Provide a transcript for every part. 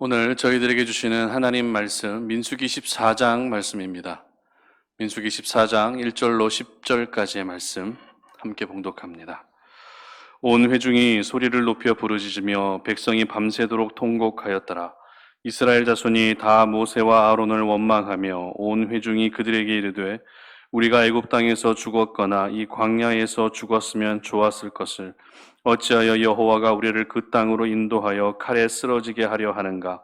오늘 저희들에게 주시는 하나님 말씀 민수기 14장 말씀입니다. 민수기 14장 1절로 10절까지의 말씀 함께 봉독합니다. 온 회중이 소리를 높여 부르짖으며 백성이 밤새도록 통곡하였더라. 이스라엘 자손이 다 모세와 아론을 원망하며 온 회중이 그들에게 이르되 우리가 애굽 땅에서 죽었거나 이 광야에서 죽었으면 좋았을 것을 어찌하여 여호와가 우리를 그 땅으로 인도하여 칼에 쓰러지게 하려 하는가?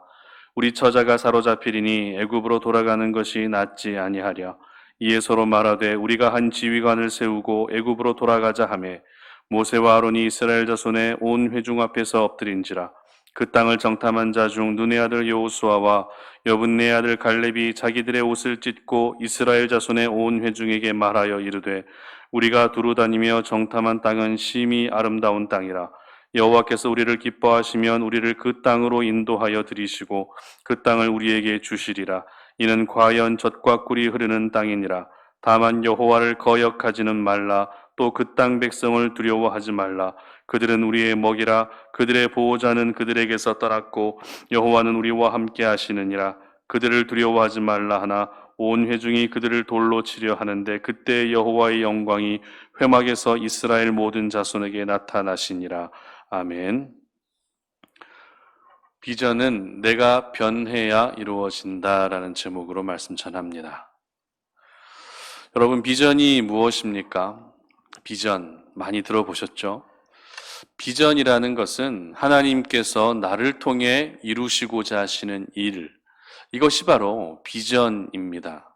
우리 처자가 사로잡히리니 애굽으로 돌아가는 것이 낫지 아니하랴. 이에 서로 말하되 우리가 한 지휘관을 세우고 애굽으로 돌아가자 하매 모세와 아론이 이스라엘 자손의 온 회중 앞에서 엎드린지라 그 땅을 정탐한 자 중 눈의 아들 여호수아와 여분네 아들 갈렙이 자기들의 옷을 찢고 이스라엘 자손의 온 회중에게 말하여 이르되 우리가 두루 다니며 정탐한 땅은 심히 아름다운 땅이라. 여호와께서 우리를 기뻐하시면 우리를 그 땅으로 인도하여 들이시고 그 땅을 우리에게 주시리라. 이는 과연 젖과 꿀이 흐르는 땅이니라. 다만 여호와를 거역하지는 말라. 또 그 땅 백성을 두려워하지 말라 그들은 우리의 먹이라 그들의 보호자는 그들에게서 떠났고 여호와는 우리와 함께 하시느니라 그들을 두려워하지 말라 하나 온 회중이 그들을 돌로 치려 하는데 그때 여호와의 영광이 회막에서 이스라엘 모든 자손에게 나타나시니라 아멘. 비전은 내가 변해야 이루어진다라는 제목으로 말씀 전합니다. 여러분 비전이 무엇입니까? 비전 많이 들어보셨죠? 비전이라는 것은 하나님께서 나를 통해 이루시고자 하시는 일, 이것이 바로 비전입니다.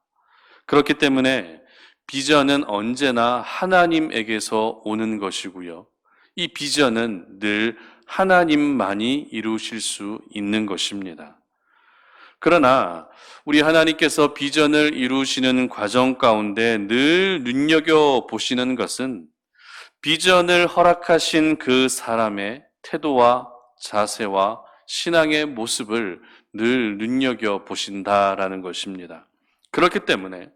그렇기 때문에 비전은 언제나 하나님에게서 오는 것이고요. 이 비전은 늘 하나님만이 이루실 수 있는 것입니다. 그러나 우리 하나님께서 비전을 이루시는 과정 가운데 늘 눈여겨 보시는 것은 비전을 허락하신 그 사람의 태도와 자세와 신앙의 모습을 늘 눈여겨 보신다라는 것입니다. 그렇기 때문에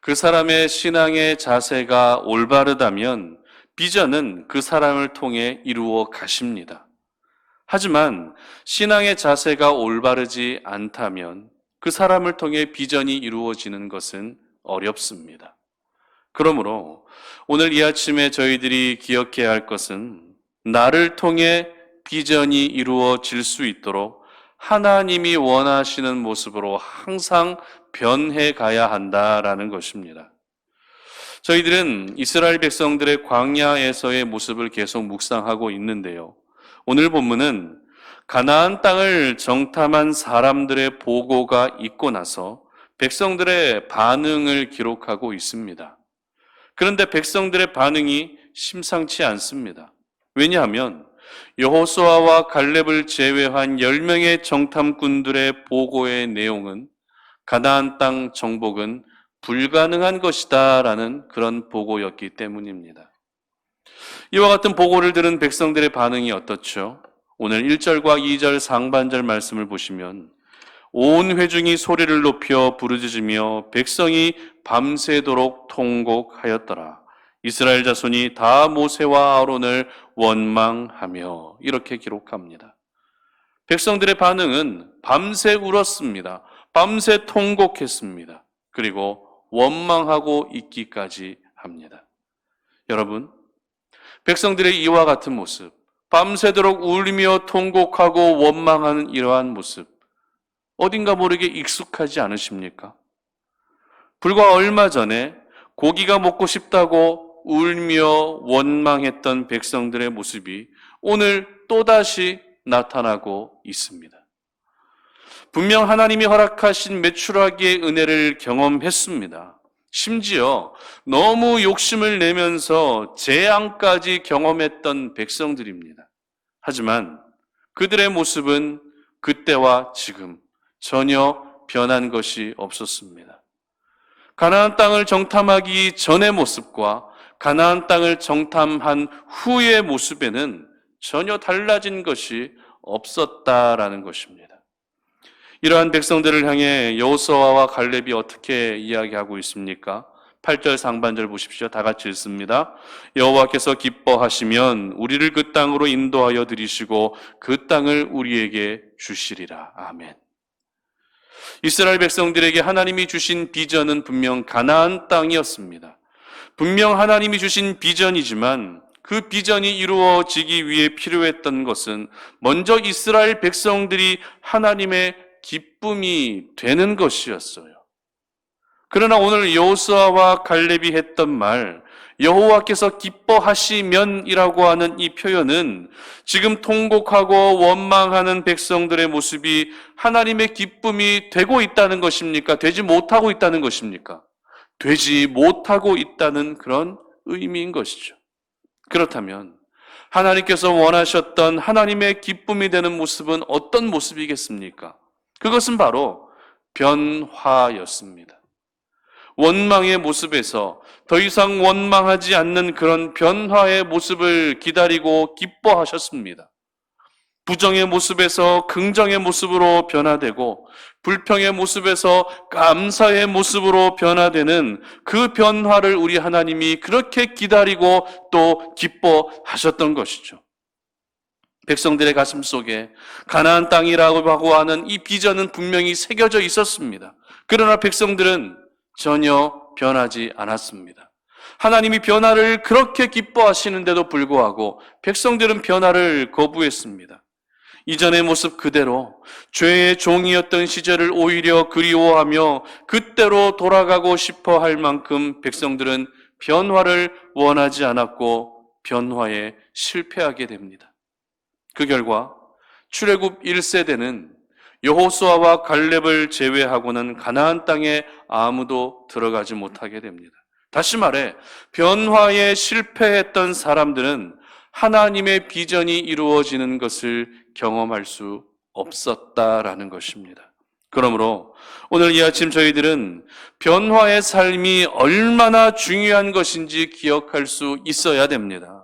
그 사람의 신앙의 자세가 올바르다면 비전은 그 사람을 통해 이루어 가십니다. 하지만 신앙의 자세가 올바르지 않다면 그 사람을 통해 비전이 이루어지는 것은 어렵습니다. 그러므로 오늘 이 아침에 저희들이 기억해야 할 것은 나를 통해 비전이 이루어질 수 있도록 하나님이 원하시는 모습으로 항상 변해 가야 한다라는 것입니다. 저희들은 이스라엘 백성들의 광야에서의 모습을 계속 묵상하고 있는데요. 오늘 본문은 가나안 땅을 정탐한 사람들의 보고가 있고 나서 백성들의 반응을 기록하고 있습니다. 그런데 백성들의 반응이 심상치 않습니다. 왜냐하면 여호수아와 갈렙을 제외한 10명의 정탐꾼들의 보고의 내용은 가나안 땅 정복은 불가능한 것이다라는 그런 보고였기 때문입니다. 이와 같은 보고를 들은 백성들의 반응이 어떻죠? 오늘 1절과 2절 상반절 말씀을 보시면 온 회중이 소리를 높여 부르짖으며 백성이 밤새도록 통곡하였더라. 이스라엘 자손이 다 모세와 아론을 원망하며 이렇게 기록합니다. 백성들의 반응은 밤새 울었습니다. 밤새 통곡했습니다. 그리고 원망하고 있기까지 합니다. 여러분, 백성들의 이와 같은 모습, 밤새도록 울며 통곡하고 원망하는 이러한 모습, 어딘가 모르게 익숙하지 않으십니까? 불과 얼마 전에 고기가 먹고 싶다고 울며 원망했던 백성들의 모습이 오늘 또다시 나타나고 있습니다. 분명 하나님이 허락하신 매출하기의 은혜를 경험했습니다. 심지어 너무 욕심을 내면서 재앙까지 경험했던 백성들입니다. 하지만 그들의 모습은 그때와 지금 전혀 변한 것이 없었습니다. 가나안 땅을 정탐하기 전의 모습과 가나안 땅을 정탐한 후의 모습에는 전혀 달라진 것이 없었다라는 것입니다. 이러한 백성들을 향해 여호수아와 갈렙이 어떻게 이야기하고 있습니까? 8절 상반절 보십시오. 다 같이 읽습니다. 여호와께서 기뻐하시면 우리를 그 땅으로 인도하여 들이시고 그 땅을 우리에게 주시리라. 아멘. 이스라엘 백성들에게 하나님이 주신 비전은 분명 가나안 땅이었습니다. 분명 하나님이 주신 비전이지만 그 비전이 이루어지기 위해 필요했던 것은 먼저 이스라엘 백성들이 하나님의 기쁨이 되는 것이었어요. 그러나 오늘 여호수아와 갈렙이 했던 말 여호와께서 기뻐하시면이라고 하는 이 표현은 지금 통곡하고 원망하는 백성들의 모습이 하나님의 기쁨이 되고 있다는 것입니까? 되지 못하고 있다는 것입니까? 되지 못하고 있다는 그런 의미인 것이죠. 그렇다면 하나님께서 원하셨던 하나님의 기쁨이 되는 모습은 어떤 모습이겠습니까? 그것은 바로 변화였습니다. 원망의 모습에서 더 이상 원망하지 않는 그런 변화의 모습을 기다리고 기뻐하셨습니다. 부정의 모습에서 긍정의 모습으로 변화되고 불평의 모습에서 감사의 모습으로 변화되는 그 변화를 우리 하나님이 그렇게 기다리고 또 기뻐하셨던 것이죠. 백성들의 가슴 속에 가나안 땅이라고 하는 이 비전은 분명히 새겨져 있었습니다. 그러나 백성들은 전혀 변하지 않았습니다. 하나님이 변화를 그렇게 기뻐하시는데도 불구하고 백성들은 변화를 거부했습니다. 이전의 모습 그대로 죄의 종이었던 시절을 오히려 그리워하며 그때로 돌아가고 싶어 할 만큼 백성들은 변화를 원하지 않았고 변화에 실패하게 됩니다. 그 결과 출애굽 1세대는 여호수아와 갈렙을 제외하고는 가나안 땅에 아무도 들어가지 못하게 됩니다. 다시 말해 변화에 실패했던 사람들은 하나님의 비전이 이루어지는 것을 경험할 수 없었다라는 것입니다. 그러므로 오늘 이 아침 저희들은 변화의 삶이 얼마나 중요한 것인지 기억할 수 있어야 됩니다.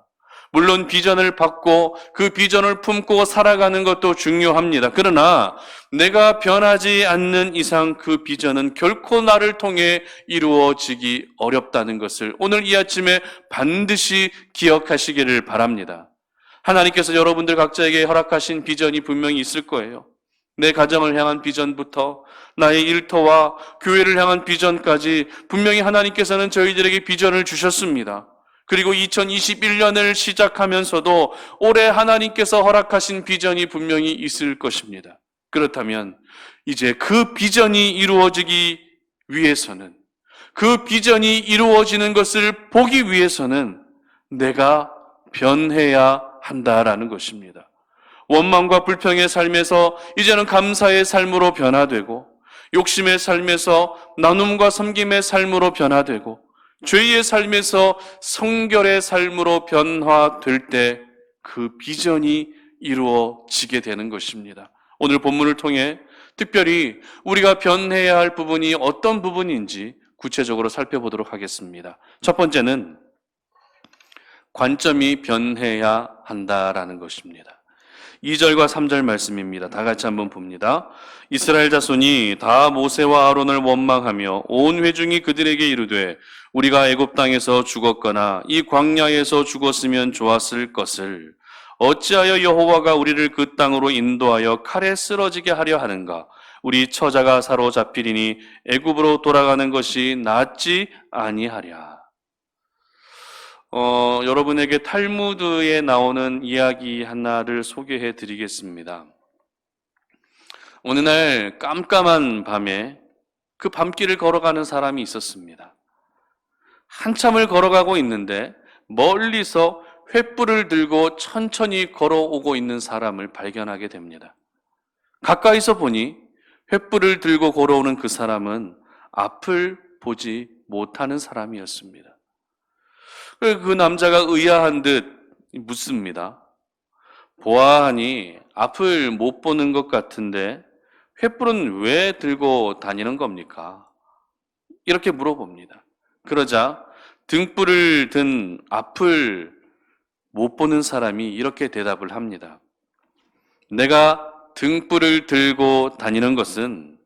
물론 비전을 받고 그 비전을 품고 살아가는 것도 중요합니다. 그러나 내가 변하지 않는 이상 그 비전은 결코 나를 통해 이루어지기 어렵다는 것을 오늘 이 아침에 반드시 기억하시기를 바랍니다. 하나님께서 여러분들 각자에게 허락하신 비전이 분명히 있을 거예요. 내 가정을 향한 비전부터 나의 일터와 교회를 향한 비전까지 분명히 하나님께서는 저희들에게 비전을 주셨습니다. 그리고 2021년을 시작하면서도 올해 하나님께서 허락하신 비전이 분명히 있을 것입니다. 그렇다면 이제 그 비전이 이루어지기 위해서는 그 비전이 이루어지는 것을 보기 위해서는 내가 변해야 한다라는 것입니다. 원망과 불평의 삶에서 이제는 감사의 삶으로 변화되고 욕심의 삶에서 나눔과 섬김의 삶으로 변화되고 죄의 삶에서 성결의 삶으로 변화될 때 그 비전이 이루어지게 되는 것입니다. 오늘 본문을 통해 특별히 우리가 변해야 할 부분이 어떤 부분인지 구체적으로 살펴보도록 하겠습니다. 첫 번째는 관점이 변해야 한다라는 것입니다. 2절과 3절 말씀입니다. 다 같이 한번 봅니다. 이스라엘 자손이 다 모세와 아론을 원망하며 온 회중이 그들에게 이르되 우리가 애굽 땅에서 죽었거나 이 광야에서 죽었으면 좋았을 것을 어찌하여 여호와가 우리를 그 땅으로 인도하여 칼에 쓰러지게 하려 하는가? 우리 처자가 사로잡히리니 애굽으로 돌아가는 것이 낫지 아니하랴. 어, 여러분에게 탈무드에 나오는 이야기 하나를 소개해 드리겠습니다. 어느 날 깜깜한 밤에 그 밤길을 걸어가는 사람이 있었습니다. 한참을 걸어가고 있는데 멀리서 횃불을 들고 천천히 걸어오고 있는 사람을 발견하게 됩니다. 가까이서 보니 횃불을 들고 걸어오는 그 사람은 앞을 보지 못하는 사람이었습니다. 그 남자가 의아한 듯 묻습니다. 보아하니 앞을 못 보는 것 같은데 횃불은 왜 들고 다니는 겁니까? 이렇게 물어봅니다. 그러자 등불을 든 앞을 못 보는 사람이 이렇게 대답을 합니다. 내가 등불을 들고 다니는 것은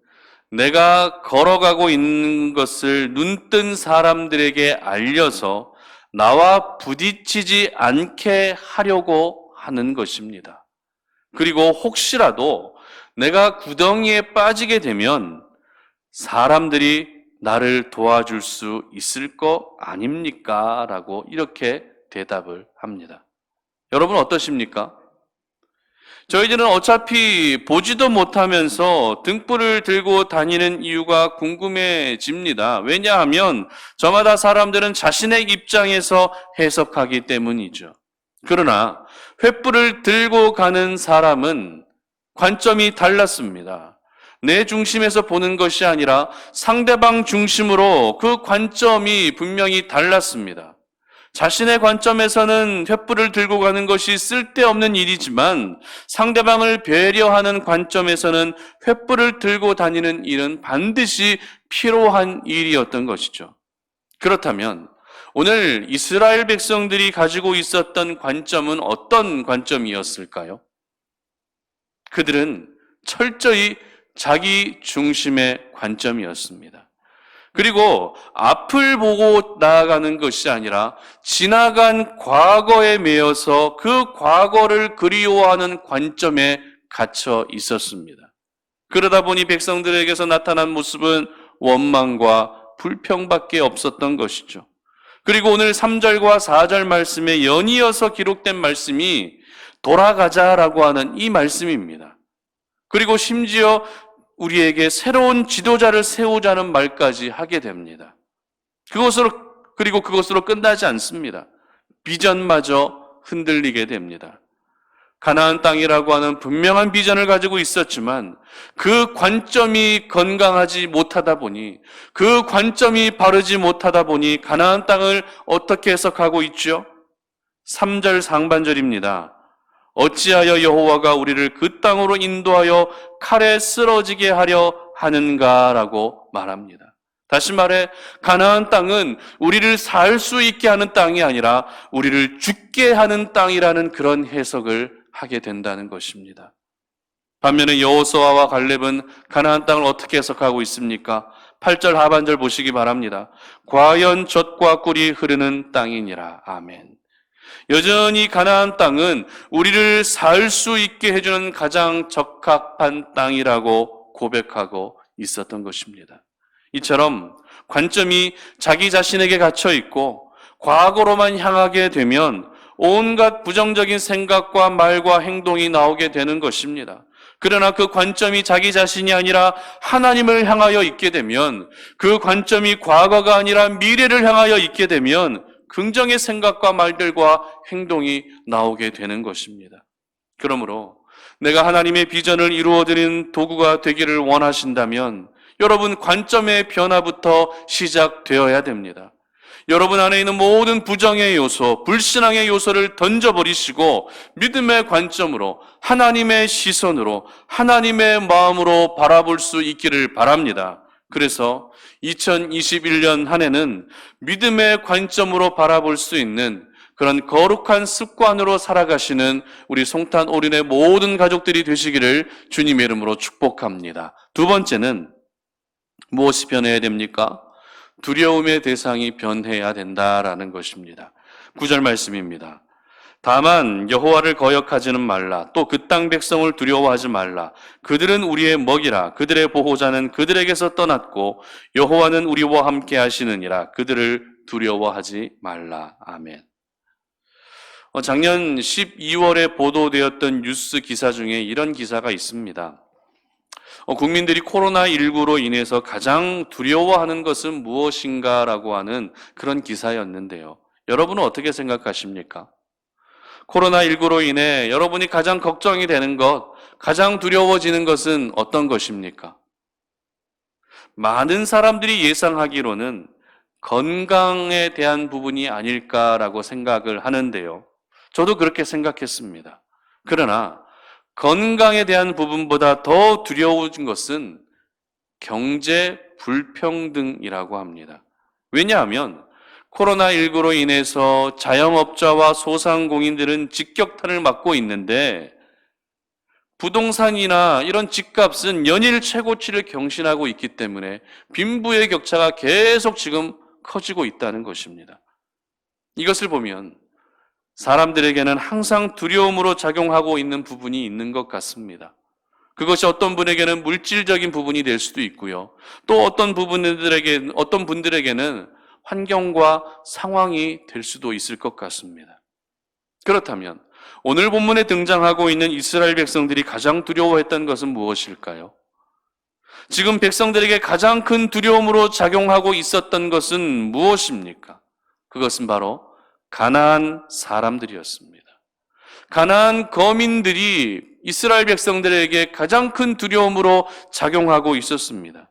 내가 걸어가고 있는 것을 눈뜬 사람들에게 알려서 나와 부딪히지 않게 하려고 하는 것입니다. 그리고 혹시라도 내가 구덩이에 빠지게 되면 사람들이 나를 도와줄 수 있을 거 아닙니까? 라고 이렇게 대답을 합니다. 여러분 어떠십니까? 저희들은 어차피 보지도 못하면서 등불을 들고 다니는 이유가 궁금해집니다. 왜냐하면 저마다 사람들은 자신의 입장에서 해석하기 때문이죠. 그러나 횃불을 들고 가는 사람은 관점이 달랐습니다. 내 중심에서 보는 것이 아니라 상대방 중심으로 그 관점이 분명히 달랐습니다. 자신의 관점에서는 횃불을 들고 가는 것이 쓸데없는 일이지만 상대방을 배려하는 관점에서는 횃불을 들고 다니는 일은 반드시 필요한 일이었던 것이죠. 그렇다면 오늘 이스라엘 백성들이 가지고 있었던 관점은 어떤 관점이었을까요? 그들은 철저히 자기 중심의 관점이었습니다. 그리고 앞을 보고 나아가는 것이 아니라 지나간 과거에 매여서 그 과거를 그리워하는 관점에 갇혀 있었습니다. 그러다 보니 백성들에게서 나타난 모습은 원망과 불평밖에 없었던 것이죠. 그리고 오늘 3절과 4절 말씀에 연이어서 기록된 말씀이 돌아가자라고 하는 이 말씀입니다. 그리고 심지어 우리에게 새로운 지도자를 세우자는 말까지 하게 됩니다. 그것으로, 그리고 그것으로 끝나지 않습니다. 비전마저 흔들리게 됩니다. 가나안 땅이라고 하는 분명한 비전을 가지고 있었지만 그 관점이 건강하지 못하다 보니 그 관점이 바르지 못하다 보니 가나안 땅을 어떻게 해석하고 있죠? 3절 상반절입니다. 어찌하여 여호와가 우리를 그 땅으로 인도하여 칼에 쓰러지게 하려 하는가라고 말합니다. 다시 말해 가나안 땅은 우리를 살 수 있게 하는 땅이 아니라 우리를 죽게 하는 땅이라는 그런 해석을 하게 된다는 것입니다. 반면에 여호수아와 갈렙은 가나안 땅을 어떻게 해석하고 있습니까? 8절 하반절 보시기 바랍니다. 과연 젖과 꿀이 흐르는 땅이니라. 아멘. 여전히 가나안 땅은 우리를 살 수 있게 해주는 가장 적합한 땅이라고 고백하고 있었던 것입니다. 이처럼 관점이 자기 자신에게 갇혀 있고 과거로만 향하게 되면 온갖 부정적인 생각과 말과 행동이 나오게 되는 것입니다. 그러나 그 관점이 자기 자신이 아니라 하나님을 향하여 있게 되면 그 관점이 과거가 아니라 미래를 향하여 있게 되면 긍정의 생각과 말들과 행동이 나오게 되는 것입니다. 그러므로 내가 하나님의 비전을 이루어드리는 도구가 되기를 원하신다면 여러분 관점의 변화부터 시작되어야 됩니다. 여러분 안에 있는 모든 부정의 요소, 불신앙의 요소를 던져버리시고 믿음의 관점으로 하나님의 시선으로 하나님의 마음으로 바라볼 수 있기를 바랍니다. 그래서 2021년 한 해는 믿음의 관점으로 바라볼 수 있는 그런 거룩한 습관으로 살아가시는 우리 송탄 올인의 모든 가족들이 되시기를 주님의 이름으로 축복합니다. 두 번째는 무엇이 변해야 됩니까? 두려움의 대상이 변해야 된다라는 것입니다. 구절 말씀입니다. 다만 여호와를 거역하지는 말라. 또 그 땅 백성을 두려워하지 말라. 그들은 우리의 먹이라. 그들의 보호자는 그들에게서 떠났고 여호와는 우리와 함께 하시느니라. 그들을 두려워하지 말라. 아멘. 어, 작년 12월에 보도되었던 뉴스 기사 중에 이런 기사가 있습니다. 어, 국민들이 코로나19로 인해서 가장 두려워하는 것은 무엇인가라고 하는 그런 기사였는데요. 여러분은 어떻게 생각하십니까? 코로나19로 인해 여러분이 가장 걱정이 되는 것, 가장 두려워지는 것은 어떤 것입니까? 많은 사람들이 예상하기로는 건강에 대한 부분이 아닐까라고 생각을 하는데요. 저도 그렇게 생각했습니다. 그러나 건강에 대한 부분보다 더 두려운 것은 경제 불평등이라고 합니다. 왜냐하면 코로나19로 인해서 자영업자와 소상공인들은 직격탄을 맞고 있는데 부동산이나 이런 집값은 연일 최고치를 경신하고 있기 때문에 빈부의 격차가 계속 지금 커지고 있다는 것입니다. 이것을 보면 사람들에게는 항상 두려움으로 작용하고 있는 부분이 있는 것 같습니다. 그것이 어떤 분에게는 물질적인 부분이 될 수도 있고요. 또 어떤 부분들에게, 어떤 분들에게는 환경과 상황이 될 수도 있을 것 같습니다. 그렇다면 오늘 본문에 등장하고 있는 이스라엘 백성들이 가장 두려워했던 것은 무엇일까요? 지금 백성들에게 가장 큰 두려움으로 작용하고 있었던 것은 무엇입니까? 그것은 바로 가나안 사람들이었습니다. 가나안 거민들이 이스라엘 백성들에게 가장 큰 두려움으로 작용하고 있었습니다.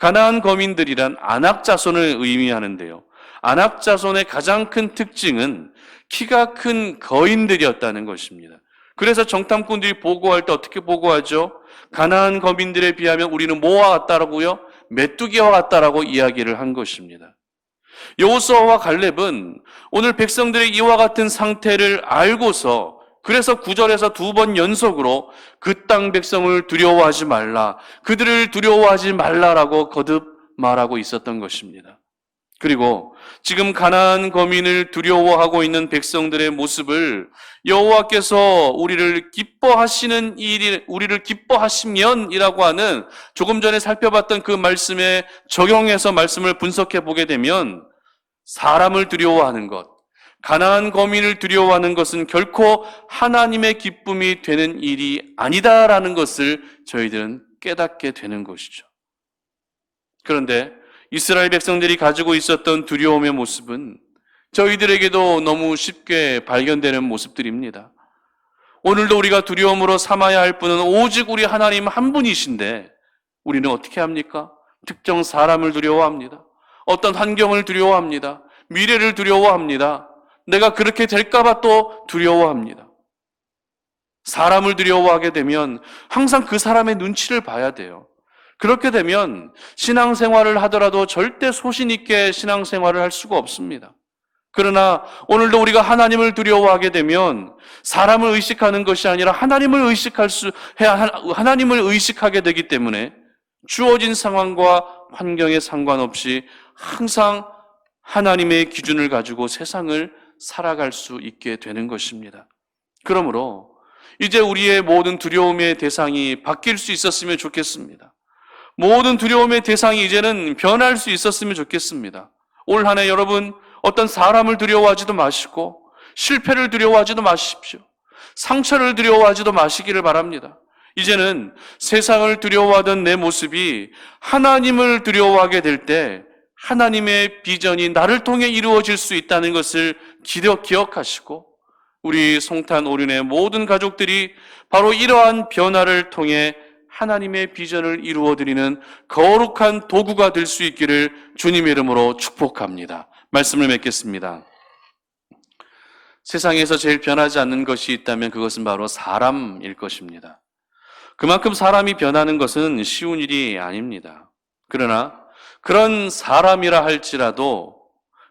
가나안 거민들이란 안악 자손을 의미하는데요. 안악 자손의 가장 큰 특징은 키가 큰 거인들이었다는 것입니다. 그래서 정탐꾼들이 보고할 때 어떻게 보고하죠? 가나안 거민들에 비하면 우리는 뭐와 같다라고요? 메뚜기와 같다라고 이야기를 한 것입니다. 여호수아와 갈렙은 오늘 백성들의 이와 같은 상태를 알고서 그래서 구절에서 두 번 연속으로 그 땅 백성을 두려워하지 말라, 그들을 두려워하지 말라라고 거듭 말하고 있었던 것입니다. 그리고 지금 가나안 거민을 두려워하고 있는 백성들의 모습을 여호와께서 우리를 기뻐하시는 일이 우리를 기뻐하시면이라고 하는 조금 전에 살펴봤던 그 말씀에 적용해서 말씀을 분석해 보게 되면 사람을 두려워하는 것, 가나안 거민을 두려워하는 것은 결코 하나님의 기쁨이 되는 일이 아니다라는 것을 저희들은 깨닫게 되는 것이죠. 그런데 이스라엘 백성들이 가지고 있었던 두려움의 모습은 저희들에게도 너무 쉽게 발견되는 모습들입니다. 오늘도 우리가 두려움으로 삼아야 할 분은 오직 우리 하나님 한 분이신데 우리는 어떻게 합니까? 특정 사람을 두려워합니다. 어떤 환경을 두려워합니다. 미래를 두려워합니다. 내가 그렇게 될까봐 또 두려워합니다. 사람을 두려워하게 되면 항상 그 사람의 눈치를 봐야 돼요. 그렇게 되면 신앙생활을 하더라도 절대 소신있게 신앙생활을 할 수가 없습니다. 그러나 오늘도 우리가 하나님을 두려워하게 되면 사람을 의식하는 것이 아니라 하나님을 의식할 수, 하나님을 의식하게 되기 때문에 주어진 상황과 환경에 상관없이 항상 하나님의 기준을 가지고 세상을 살아갈 수 있게 되는 것입니다. 그러므로 이제 우리의 모든 두려움의 대상이 바뀔 수 있었으면 좋겠습니다. 모든 두려움의 대상이 이제는 변할 수 있었으면 좋겠습니다. 올 한 해 여러분 어떤 사람을 두려워하지도 마시고 실패를 두려워하지도 마십시오. 상처를 두려워하지도 마시기를 바랍니다. 이제는 세상을 두려워하던 내 모습이 하나님을 두려워하게 될 때 하나님의 비전이 나를 통해 이루어질 수 있다는 것을 기억 하시고 우리 송탄 오륜의 모든 가족들이 바로 이러한 변화를 통해 하나님의 비전을 이루어 드리는 거룩한 도구가 될 수 있기를 주님의 이름으로 축복합니다. 말씀을 맺겠습니다. 세상에서 제일 변하지 않는 것이 있다면 그것은 바로 사람일 것입니다. 그만큼 사람이 변하는 것은 쉬운 일이 아닙니다. 그러나 그런 사람이라 할지라도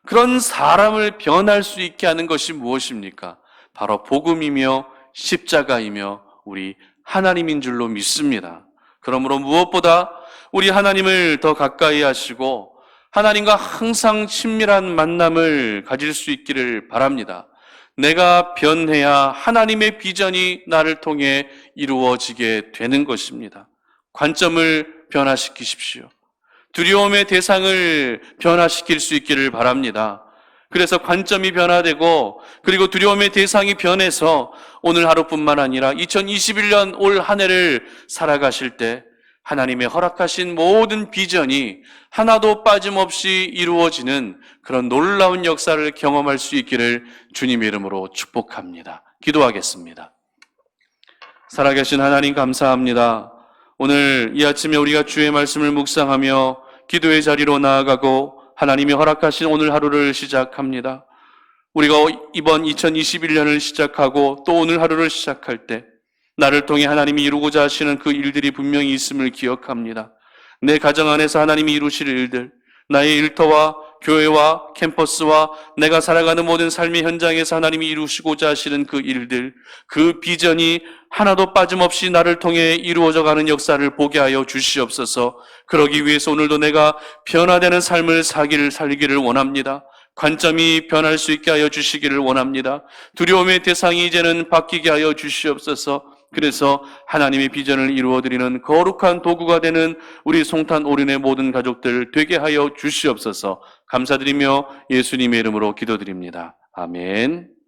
그런 사람을 변할 수 있게 하는 것이 무엇입니까? 바로 복음이며 십자가이며 우리 하나님인 줄로 믿습니다. 그러므로 무엇보다 우리 하나님을 더 가까이 하시고 하나님과 항상 친밀한 만남을 가질 수 있기를 바랍니다. 내가 변해야 하나님의 비전이 나를 통해 이루어지게 되는 것입니다. 관점을 변화시키십시오. 두려움의 대상을 변화시킬 수 있기를 바랍니다. 그래서 관점이 변화되고 그리고 두려움의 대상이 변해서 오늘 하루뿐만 아니라 2021년 올 한 해를 살아가실 때 하나님의 허락하신 모든 비전이 하나도 빠짐없이 이루어지는 그런 놀라운 역사를 경험할 수 있기를 주님의 이름으로 축복합니다. 기도하겠습니다. 살아계신 하나님 감사합니다. 오늘 이 아침에 우리가 주의 말씀을 묵상하며 기도의 자리로 나아가고 하나님이 허락하신 오늘 하루를 시작합니다. 우리가 이번 2021년을 시작하고 또 오늘 하루를 시작할 때 나를 통해 하나님이 이루고자 하시는 그 일들이 분명히 있음을 기억합니다. 내 가정 안에서 하나님이 이루실 일들, 나의 일터와 교회와 캠퍼스와 내가 살아가는 모든 삶의 현장에서 하나님이 이루시고자 하시는 그 일들, 그 비전이 하나도 빠짐없이 나를 통해 이루어져 가는 역사를 보게 하여 주시옵소서. 그러기 위해서 오늘도 내가 변화되는 삶을 사기를 살기를 원합니다. 관점이 변할 수 있게 하여 주시기를 원합니다. 두려움의 대상이 이제는 바뀌게 하여 주시옵소서. 그래서 하나님의 비전을 이루어드리는 거룩한 도구가 되는 우리 송탄 오륜의 모든 가족들 되게 하여 주시옵소서. 감사드리며 예수님의 이름으로 기도드립니다. 아멘.